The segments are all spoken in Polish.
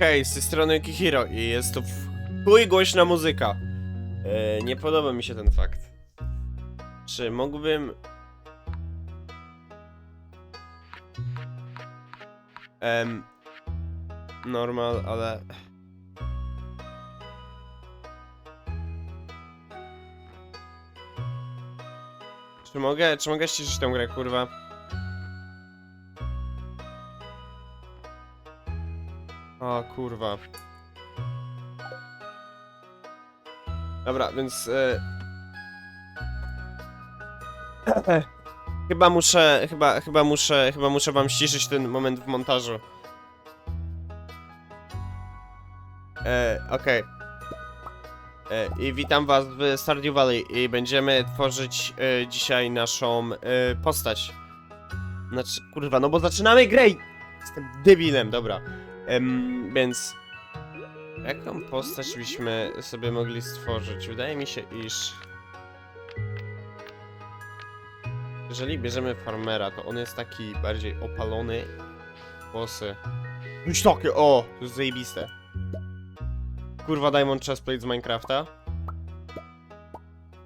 Hej, z tej strony Kihiro i jest to chuj głośna muzyka. E, nie podoba mi się ten fakt. Czy mógłbym... Normal, ale... Czy mogę, czy mogę ściszyć tę grę, kurwa? O kurwa. Dobra, więc... E... chyba muszę, chyba, chyba muszę, chyba muszę wam ściszyć ten moment w montażu. E, okej. E, I witam was w Stardew Valley i będziemy tworzyć e, dzisiaj naszą e, postać. Znaczy, kurwa, no bo zaczynamy grę i Jestem debilem, dobra. Więc... Jaką postać byśmy sobie mogli stworzyć? Wydaje mi się, iż... Jeżeli bierzemy farmera, to on jest taki bardziej opalony. Włosy. Już takie, o! To jest zajebiste. Kurwa Diamond Chestplate z Minecrafta.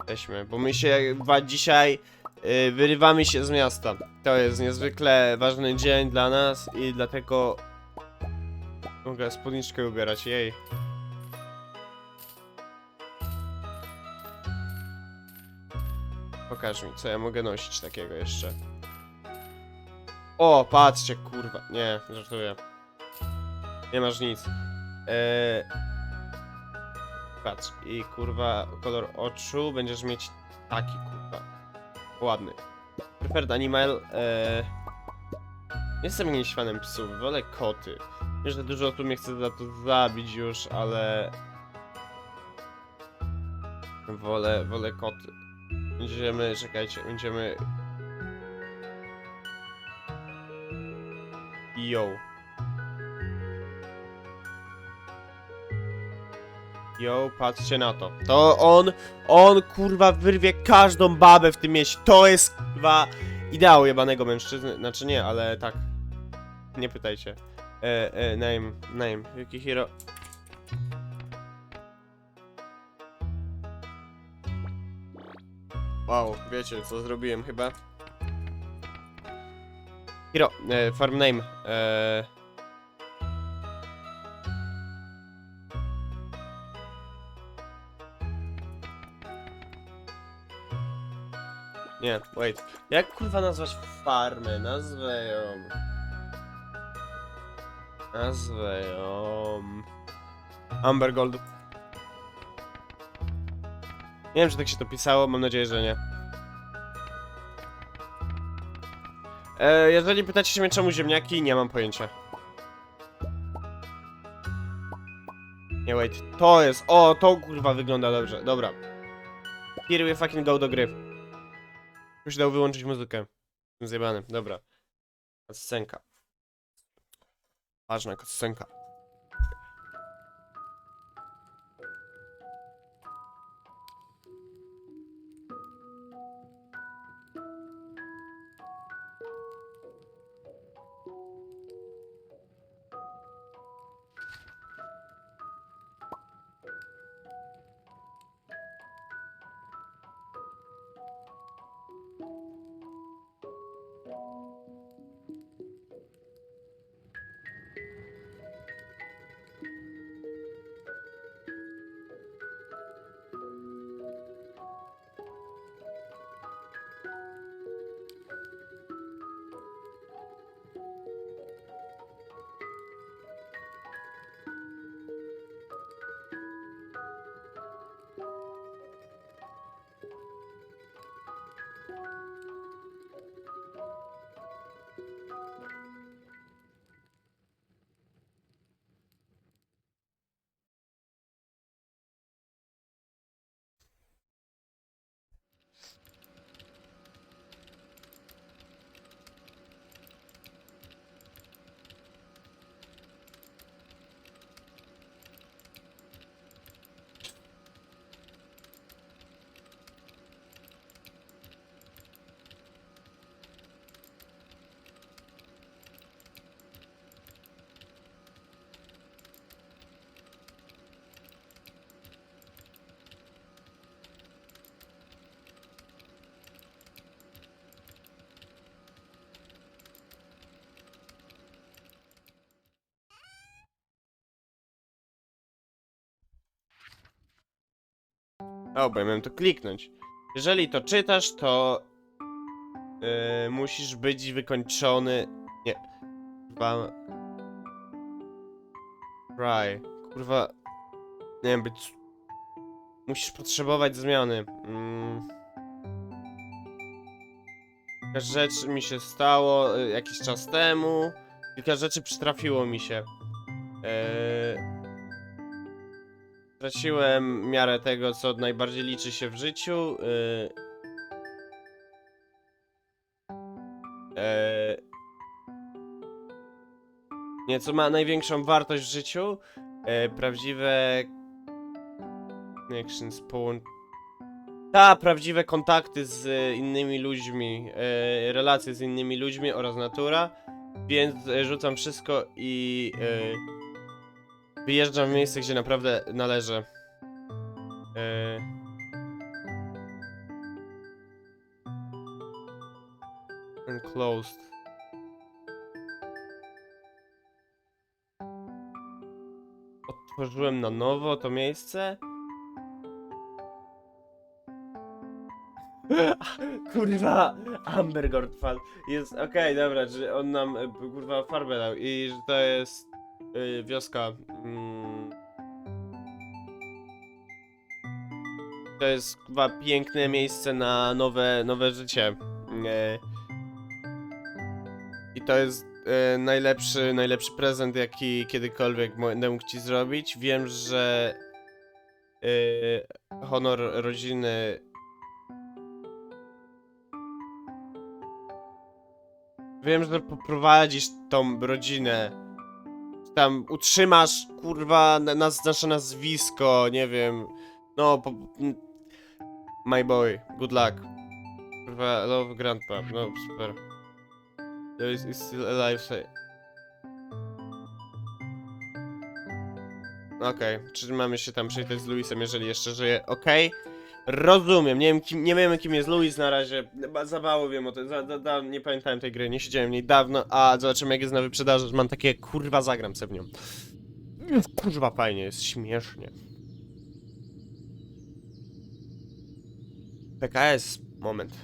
Weźmy, bo my się chyba dzisiaj y, wyrywamy się z miasta. To jest niezwykle ważny dzień dla nas i dlatego mogę spódniczkę ubierać, jej. Pokaż mi, co ja mogę nosić takiego jeszcze. O, patrzcie, kurwa. Nie, żartuję. Nie masz nic. Eee... Patrz, i kurwa, kolor oczu będziesz mieć taki, kurwa. Ładny. Preferred animal, eee... Nie jestem jakimś fanem psów, wolę koty. Wiem, że dużo osób mnie chce za to zabić już, ale... Wolę, wolę koty. Będziemy, czekajcie, będziemy... Yo. Yo, patrzcie na to. To on, on kurwa wyrwie każdą babę w tym mieście. To jest kurwa ideał jebanego mężczyzny. Znaczy nie, ale tak. Nie pytajcie. E, e, name, name, Yukihiro. Wow, wiecie co zrobiłem chyba? Hiro, e, farm name. E... Nie, wait. Jak kurwa nazwać farmę? Nazwę ją. Nazwę ją. Amber Gold. Nie wiem, czy tak się to pisało, mam nadzieję, że nie. E, jeżeli pytacie się mnie czemu ziemniaki, nie mam pojęcia. Nie, wait, to jest, o, to kurwa wygląda dobrze, dobra. Here we fucking go do gry. Już dał wyłączyć muzykę. Zjebany, dobra. Scenka. Ważna scenka. O, bo ja miałem to kliknąć. Jeżeli to czytasz, to yy, musisz być wykończony. Nie. Kurwa. Try. Kurwa. Nie wiem, być. Musisz potrzebować zmiany. Mm. Kilka rzeczy mi się stało y, jakiś czas temu. Kilka rzeczy przytrafiło mi się. Eee, Straciłem miarę tego, co najbardziej liczy się w życiu. Yy... Eee... Nie, co ma największą wartość w życiu? Eee, prawdziwe... Connections, połącz... Ta, prawdziwe kontakty z e, innymi ludźmi, e, relacje z innymi ludźmi oraz natura, więc e, rzucam wszystko i e, wyjeżdżam w miejsce, gdzie naprawdę należy. E, Enclosed. Otworzyłem na nowo to miejsce. Kurwa, Amber Gordfall. Jest, okej, dobra, że on nam, e, kurwa, farbę dał i że to jest y, wioska. To jest chyba piękne miejsce na nowe, nowe życie. E, I to jest e, najlepszy, najlepszy prezent, jaki kiedykolwiek będę mógł ci zrobić. Wiem, że e, honor rodziny Wiem, że poprowadzisz tą rodzinę. Tam utrzymasz, kurwa, na, nas, nasze nazwisko, nie wiem. No, po, my boy, good luck. Kurwa, love grandpa, no super. To is, is still alive, say. Okej, czyli mamy się tam przejść z Luisem, jeżeli jeszcze żyje, okej. Rozumiem, nie wiem, kim, nie wiemy kim jest Luis na razie, za mało wiem o tym, za, za, za, nie pamiętałem tej gry, nie siedziałem w niej dawno, a zobaczymy jak jest na wyprzedaży, mam takie, kurwa zagram sobie w nią. Kurwa fajnie, jest śmiesznie. PKS, moment.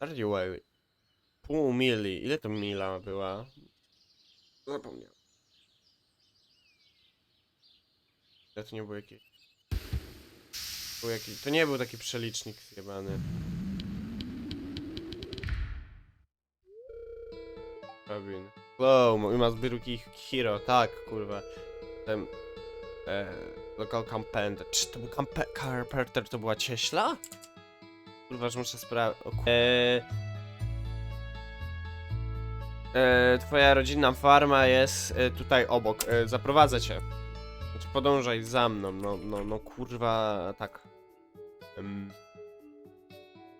Bardziej Pół mili, ile to mila była? Zapomniałem. Ale to nie był jakiś... Był. To nie był taki przelicznik zjebany. Robin. Wow, you must be rookie hero, tak, kurwa. Ten... E, local Campender. Czy to był Carpenter, to była cieśla? Kurwa, że muszę sprawdzić. E, e, twoja rodzinna farma jest e, tutaj obok. E, zaprowadzę cię. Znaczy podążaj za mną, no, no, no kurwa, tak. Em.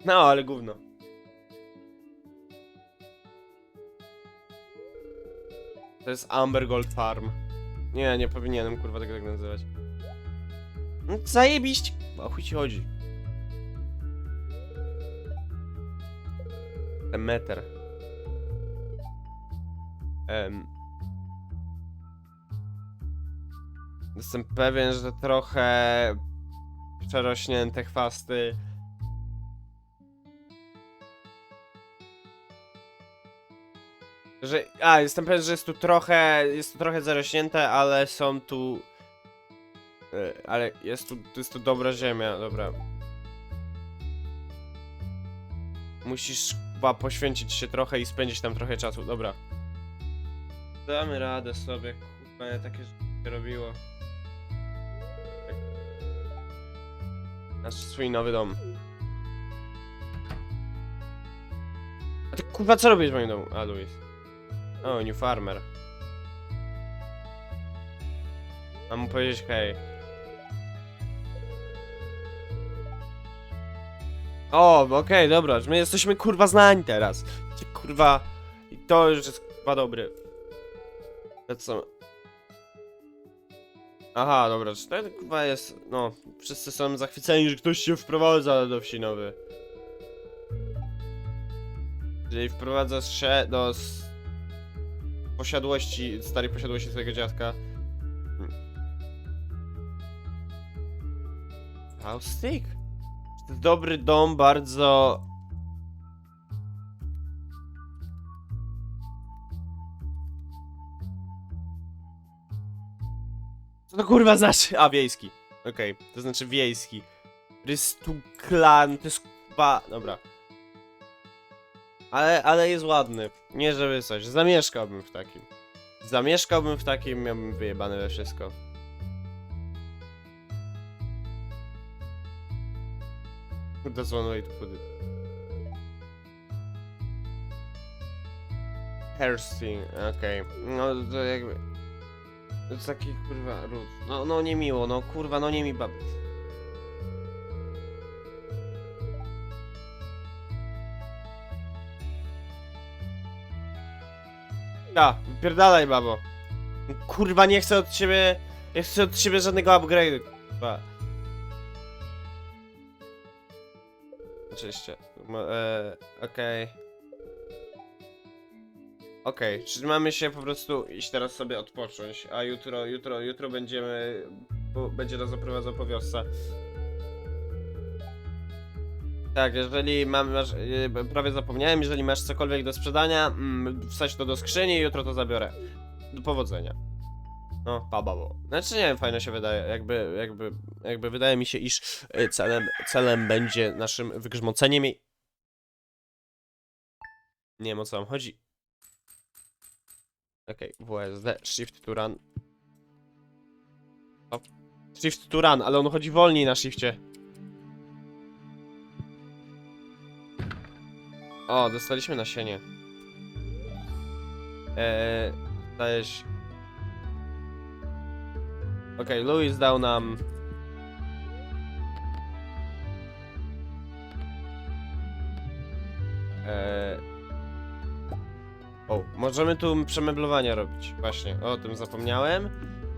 No, ale gówno. To jest Amber Gold Farm. Nie, nie powinienem kurwa tego tak nazywać. No, zajebiście! O chuj ci chodzi. Ten meter. Em. Jestem pewien, że trochę przerośnięte chwasty. Że, a, jestem pewien, że jest tu trochę, jest tu trochę zarośnięte, ale są tu... e, Ale jest tu, jest tu dobra ziemia, dobra. Musisz chyba poświęcić się trochę i spędzić tam trochę czasu, dobra. Damy radę sobie, kurwa, nie takie rzeczy się robiło. Nasz swój nowy dom. A ty kurwa co robisz w moim domu? A, Luis. O, new farmer. Mam mu powiedzieć hej. O, okej, dobra, my jesteśmy kurwa znani teraz. Kurwa, i to już jest kurwa dobry. To co? Aha, dobra, czy to kurwa jest, no, wszyscy są zachwyceni, że ktoś się wprowadza do wsi nowy. Czyli wprowadzasz się do posiadłości, starej posiadłości swojego dziadka. House Stick. Dobry dom, bardzo... Co to kurwa znaczy? A, wiejski. Okej, okay. to znaczy wiejski. Rystuklan, to jest... Ba... Dobra. Ale, ale jest ładny. Nie żeby coś. Zamieszkałbym w takim. Zamieszkałbym w takim, miałbym wyjebane we wszystko. That's one way to put it. Okej. No to jakby... To jest taki kurwa ród. No, no niemiło, no kurwa, no nie mi bab... Ja, wypierdalaj babo. Kurwa, nie chcę od ciebie... Nie chcę od ciebie żadnego upgrade'u, kurwa. Oczywiście. E, Okej. Okej, czyli mamy się po prostu iść teraz sobie odpocząć, a jutro, jutro, jutro będziemy, bo będzie nas oprowadzał po wiosce. Tak, jeżeli mam, masz, e, prawie zapomniałem, jeżeli masz cokolwiek do sprzedania, mm, wstać to do skrzyni i jutro to zabiorę. Do powodzenia. No, pa, babo. Znaczy nie wiem, fajnie się wydaje, jakby, jakby, jakby wydaje mi się, iż e, celem, celem będzie naszym wygrzmoceniem jej... Nie wiem o co wam chodzi. Okej, WSD, shift to run. O, shift to run, ale on chodzi wolniej na shifcie. O, dostaliśmy nasienie. Eee, zdaje się... Okej, Louis dał nam... Eee... O, możemy tu przemeblowania robić. Właśnie, o tym zapomniałem.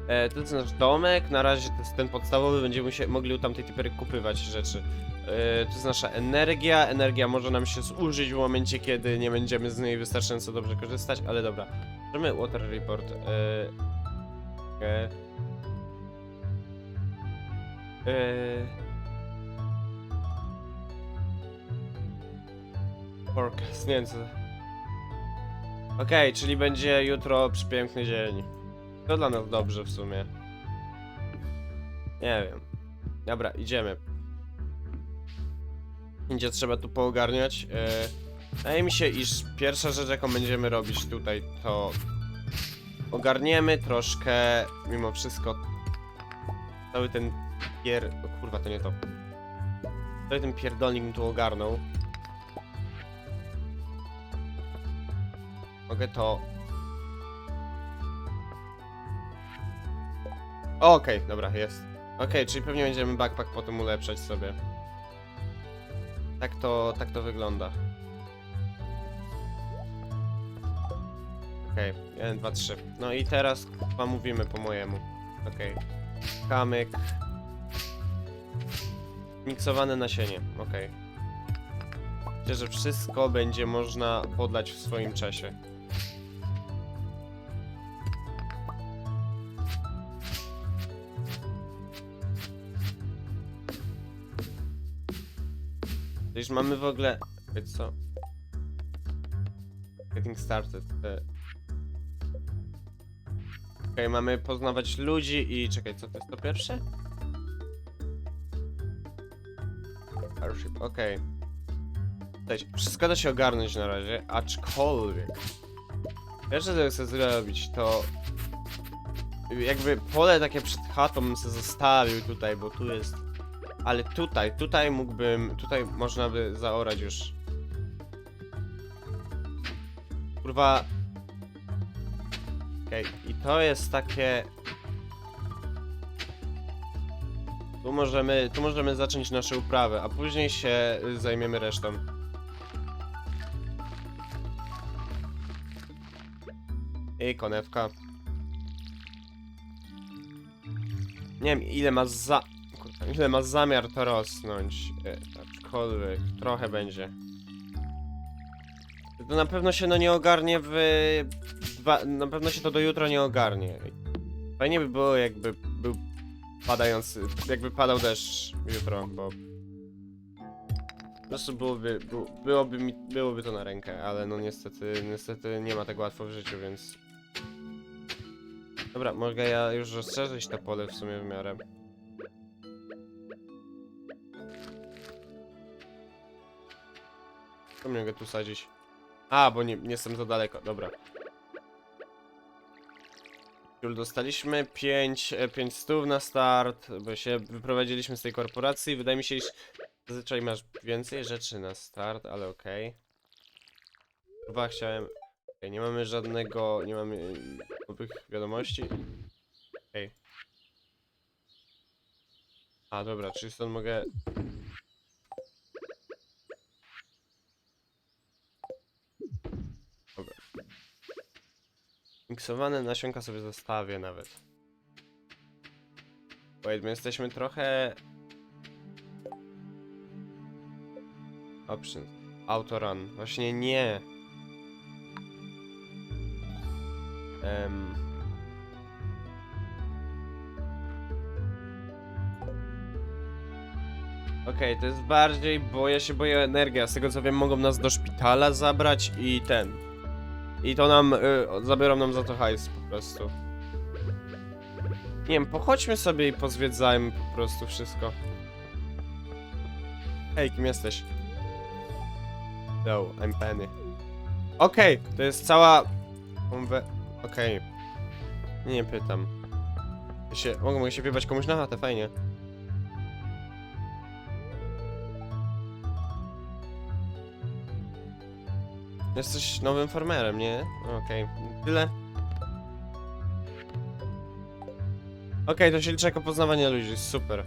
E, to jest nasz domek, na razie to jest ten podstawowy, będziemy się, mogli u tamtej typery kupywać rzeczy. E, to jest nasza energia, energia może nam się zużyć w momencie, kiedy nie będziemy z niej wystarczająco dobrze korzystać, ale dobra. Możemy water report. E, e, e, forecast, nie wiem co... Okej, czyli będzie jutro przepiękny dzień. To dla nas dobrze w sumie. Nie wiem. Dobra, idziemy. Gdzie trzeba tu poogarniać. Wydaje mi się, iż pierwsza rzecz, jaką będziemy robić tutaj, to ogarniemy troszkę, mimo wszystko, cały ten pier... O kurwa, to nie to. Cały ten pierdolnik mi tu ogarnął. Mogę to... Okej, dobra, jest. Okej, czyli pewnie będziemy backpack potem ulepszać sobie. Tak to, tak to wygląda. Okej, jeden, dwa, trzy. No i teraz chyba mówimy po mojemu. Okej. Kamyk. Miksowane nasienie, okej. Myślę, że wszystko będzie można podlać w swoim czasie. Już mamy w ogóle... Czekaj, co? Getting started. e. Okej, mamy poznawać ludzi i... Czekaj, co to jest to pierwsze? Airship, okej. Cześć, Wszystko da się ogarnąć na razie, aczkolwiek... Pierwsze co chcę zrobić to... Jakby pole takie przed chatą bym sobie zostawił tutaj, bo tu jest... Ale tutaj, tutaj mógłbym, tutaj można by zaorać już. Kurwa. Okej, i to jest takie... Tu możemy, tu możemy zacząć nasze uprawy, a później się zajmiemy resztą. I konewka. Nie wiem ile ma za... Ile ma zamiar to rosnąć. E, Aczkolwiek trochę będzie. To na pewno się no nie ogarnie w... Dwa, na pewno się to do jutra nie ogarnie. Fajnie by było jakby był padający, jakby padał deszcz jutro, bo po prostu byłoby, było, byłoby, mi, byłoby to na rękę, ale no niestety, niestety nie ma tak łatwo w życiu, więc... Dobra, mogę ja już rozszerzyć to pole w sumie w miarę. To mogę tu sadzić. A, bo nie, nie jestem za daleko, dobra. Już dostaliśmy 5, 5 stów na start, bo się wyprowadziliśmy z tej korporacji. Wydaje mi się, iż zazwyczaj masz więcej rzeczy na start, ale okej. Chyba chciałem... Okej, nie mamy żadnego, nie mamy nowych wiadomości. Okej. A, dobra, czyli stąd mogę... Miksowane nasionka sobie zostawię nawet. Wait, my jesteśmy trochę... Options. Autorun. Właśnie nie. Em. Okej, to jest bardziej, bo ja się boję energii, a z tego co wiem mogą nas do szpitala zabrać i ten. I to nam, y, zabiorą nam za to hajs po prostu. Nie wiem, pochodźmy sobie i pozwiedzajmy po prostu wszystko. Hej, kim jesteś? No, I'm Penny. Okej, to jest cała... konwe- Okej. Nie pytam. Się... Mogę, się wjebać komuś na chatę, fajnie. Jesteś nowym farmerem, nie? Okej, tyle. Okej, to się liczy jako poznawanie ludzi, super.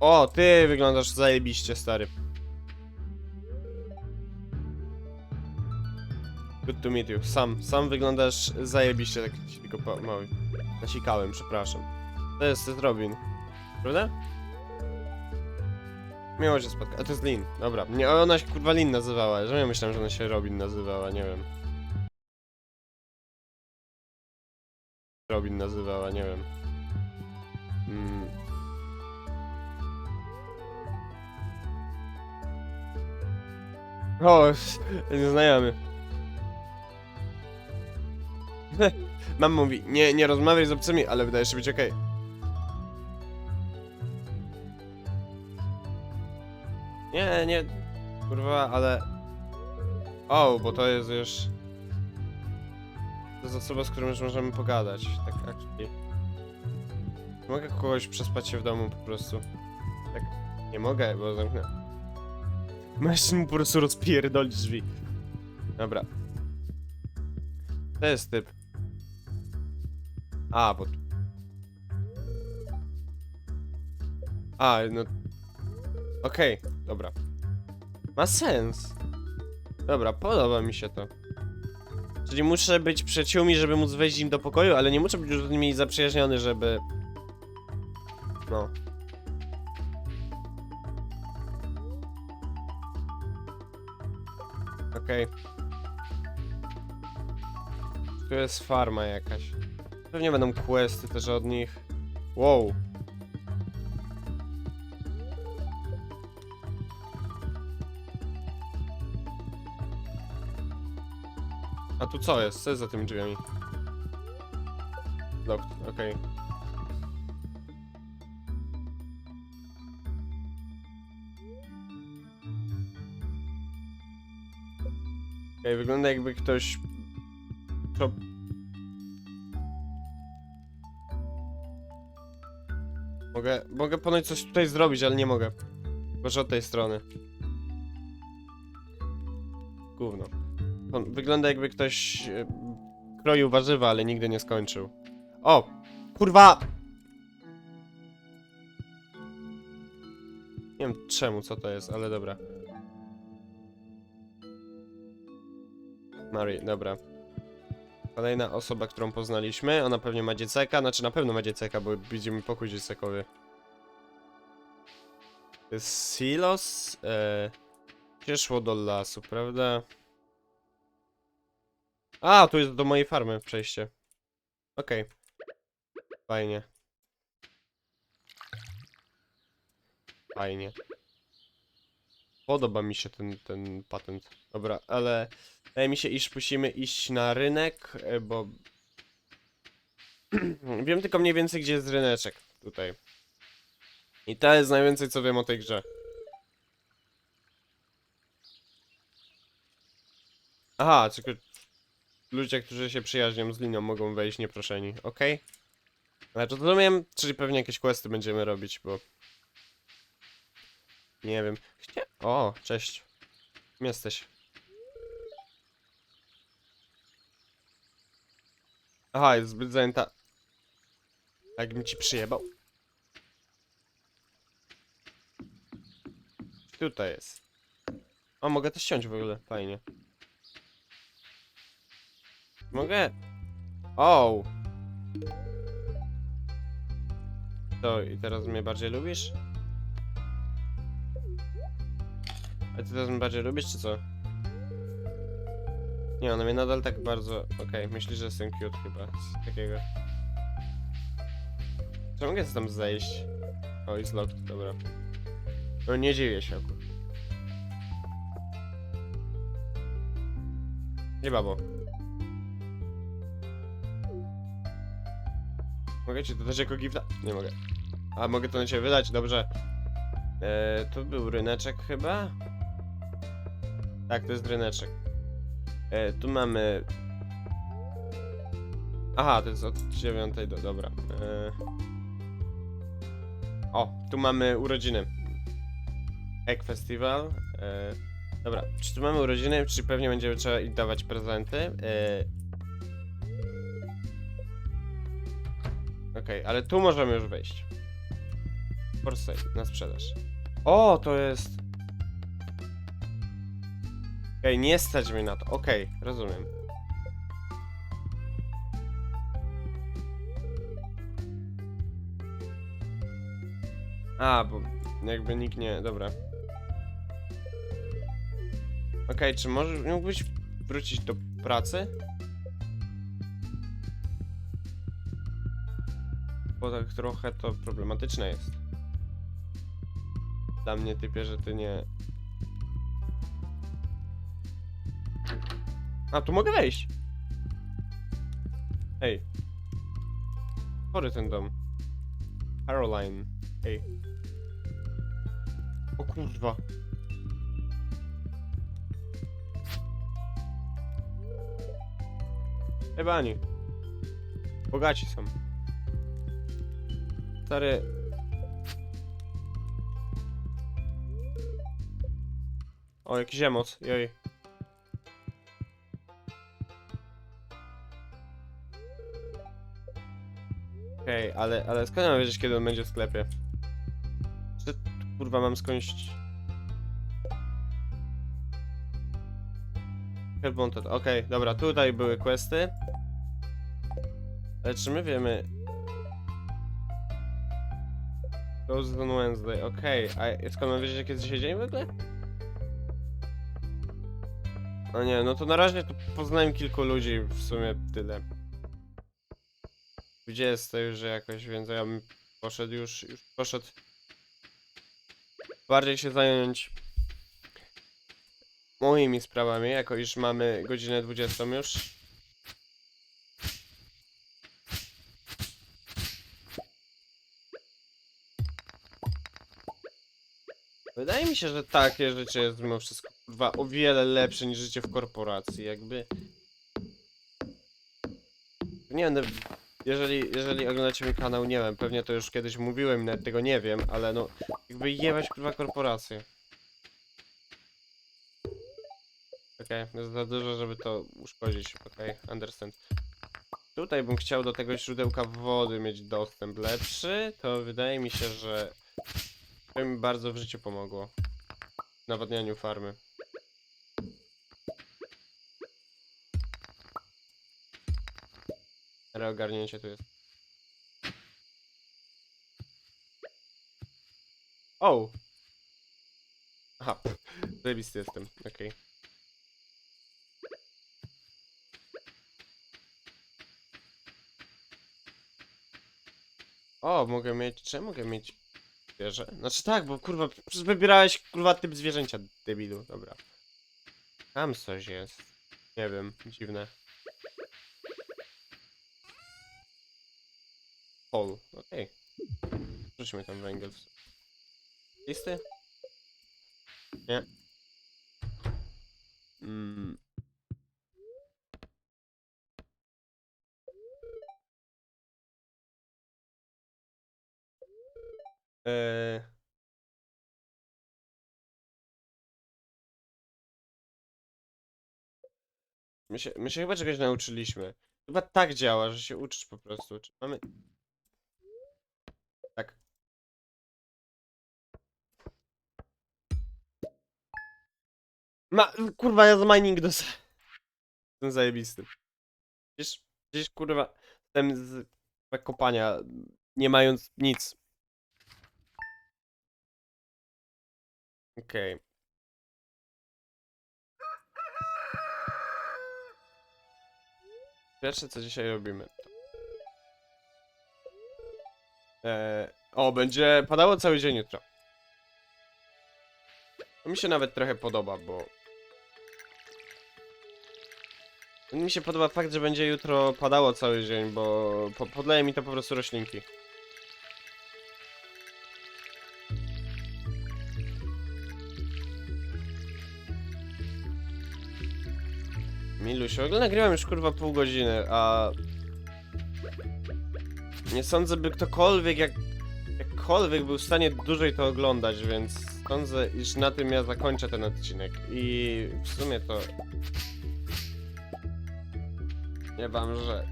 O, ty wyglądasz zajebiście, stary. Good to meet you. Sam, sam wyglądasz zajebiście, tak ci tylko po... Nasikałem, przepraszam. To jest, to jest Robin. Prawda? Miło się spotkać. A to jest Lin. Dobra. Nie, ona się kurwa Lin nazywała. Że ja myślałem, że ona się Robin nazywała, nie wiem. Robin nazywała, nie wiem. Mm. O, nieznajomy. Mama mówi, nie, nie rozmawiaj z obcymi, ale wydaje się być okej. Nie, nie, kurwa, ale... O, bo to jest już... To jest osoba, z którą już możemy pogadać, tak actually. Mogę kogoś przespać się w domu po prostu. Tak, nie mogę, bo zamknę. Masz mu po prostu rozpierdolić drzwi. Dobra. To jest typ. A, bo... A, no... Okej, dobra. Ma sens. Dobra, podoba mi się to. Czyli muszę być przyjaciółmi, żeby móc wejść im do pokoju, ale nie muszę być już z nimi zaprzyjaźniony, żeby... No. Okej. Tu jest farma jakaś. Pewnie będą questy też od nich. Wow. Tu co jest? Co jest za tymi drzwiami? Locked, okej. Okej, wygląda jakby ktoś... To... Mogę, mogę ponoć coś tutaj zrobić, ale nie mogę. Może od tej strony. Gówno. On wygląda jakby ktoś e, kroił warzywa, ale nigdy nie skończył. O! Kurwa! Nie wiem czemu, co to jest, ale dobra. Mary, dobra. Kolejna osoba, którą poznaliśmy. Ona pewnie ma dzieceka, znaczy na pewno ma dzieceka, bo widzimy pokój dziecekowy. Silos? Eee, szło do lasu, prawda? A, tu jest do mojej farmy przejście. Okej. Fajnie. Fajnie. Podoba mi się ten, ten patent. Dobra, ale wydaje mi się, iż musimy iść na rynek, e, bo... wiem tylko mniej więcej, gdzie jest ryneczek tutaj. I to jest najwięcej, co wiem o tej grze. Aha, tylko ludzie, którzy się przyjaźnią z linią mogą wejść nieproszeni, okej? Ale to rozumiem, czyli pewnie jakieś questy będziemy robić, bo... Nie wiem. Gdzie? O, cześć. Kim jesteś? Aha, jest zbyt zajęta. Jakbym ci przyjebał. Tutaj jest. O, mogę to ściąć w ogóle, fajnie. Mogę? O! To i teraz mnie bardziej lubisz? A ty teraz mnie bardziej lubisz, czy co? Nie, ona mnie nadal tak bardzo... Okej, myśli, że jestem cute chyba, z takiego. Czy mogę tam zejść? O, jest locked, dobra. No nie dziwię się akurat. Nie babo. Mogę ci dodać jako gifta? Nie mogę. A mogę to na ciebie wydać? Dobrze. Eee, tu był ryneczek chyba? Tak, to jest ryneczek. E, tu mamy... Aha, to jest od 9 do... Dobra. E... O, tu mamy urodziny. Egg Festival. E... Dobra, czy tu mamy urodziny, czy pewnie będziemy trzeba im dawać prezenty? E... Okej, ale tu możemy już wejść. For sale, na sprzedaż. O, to jest... Okej, nie stać mnie na to. Okej, rozumiem. A, bo jakby nikt nie... Dobra. Okej, czy może mógłbyś wrócić do pracy? Bo tak trochę to problematyczne jest. Dla mnie typie, że ty nie... A, tu mogę wejść. Ej. Chory ten dom. Caroline. Ej. O kurwa. Ej, bani. Bogaci są. Stary. O, jakiś emoc, joj. Okej, ale, ale skąd mam wiedzieć, kiedy on będzie w sklepie? Czy kurwa mam skądś... Okej, dobra, tutaj były questy. Ale czy my wiemy... Goes on Wednesday, okej, a skąd mam wiedzieć, jaki jest dzisiaj dzień w ogóle? No nie, no to na razie to poznałem kilku ludzi, w sumie tyle. Gdzie jest to już, jakoś, więc ja bym poszedł już, już poszedł bardziej się zająć moimi sprawami, jako iż mamy godzinę 20 już. Wydaje mi się, że takie życie jest mimo wszystko kurwa o wiele lepsze niż życie w korporacji, jakby... Nie będę jeżeli, jeżeli oglądacie mój kanał, nie wiem, pewnie to już kiedyś mówiłem i nawet tego nie wiem, ale no, jakby jebać kurwa korporację. Okej, jest za dużo, żeby to uszkodzić, okej, understand. Tutaj bym chciał do tego źródełka wody mieć dostęp lepszy, to wydaje mi się, że to mi bardzo w życiu pomogło. W nawadnianiu farmy. Reogarnięcie tu jest. O! Aha, zajebisty jestem, okej. O, mogę mieć, czy mogę mieć zwierzę. Znaczy tak, bo kurwa, wybierałeś kurwa typ zwierzęcia, debilu, dobra. Tam coś jest. Nie wiem, dziwne. Hol, okej. Rzućmy tam węgiel. Listy? Nie. Mm. Eee. My się, my się chyba czegoś nauczyliśmy. Chyba tak działa, że się uczysz po prostu. Czy mamy... Tak. Ma... Kurwa, ja z mining dos... Jestem zajebisty. Gdzieś, gdzieś kurwa, jestem z kopania, nie mając nic. Okej. Pierwsze co dzisiaj robimy. Eee, o, będzie padało cały dzień jutro. Mi się nawet trochę podoba, bo... Mi się podoba fakt, że będzie jutro padało cały dzień, bo po podleje mi to po prostu roślinki. Milusiu, w ogóle nagrywam już kurwa pół godziny, a... Nie sądzę, by ktokolwiek, jak... Jakkolwiek był w stanie dłużej to oglądać, więc sądzę, iż na tym ja zakończę ten odcinek. I w sumie to... Nie wam, że...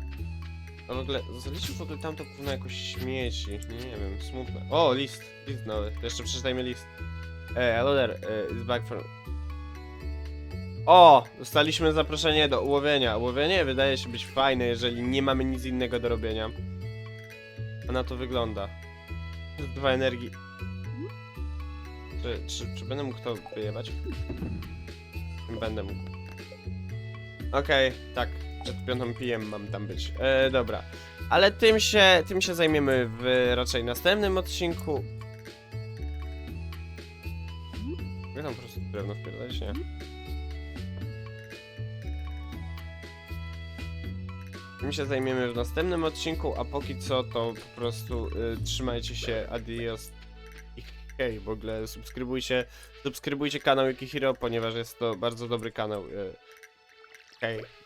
No w ogóle, zaliczył w ogóle tamto kurwa jakoś śmieci, nie, nie wiem, smutne. O, list, list nowy, to jeszcze przeczytajmy list. E, hello there, uh, it's back from... O! Dostaliśmy zaproszenie do ułowienia. Ułowienie wydaje się być fajne, jeżeli nie mamy nic innego do robienia. A na to wygląda. Dwa energii. Czy, czy, czy będę mógł to wyjebać? Będę mógł. Okej, tak. Przed piątą PM mam tam być. E, dobra. Ale tym się, tym się zajmiemy w raczej następnym odcinku. Ja tam po prostu drewno wpierdolić, nie? Tym się zajmiemy w następnym odcinku, a póki co to po prostu y, trzymajcie się, adios i hej, w ogóle subskrybujcie, subskrybujcie kanał Yukihiro, ponieważ jest to bardzo dobry kanał. Y, hej.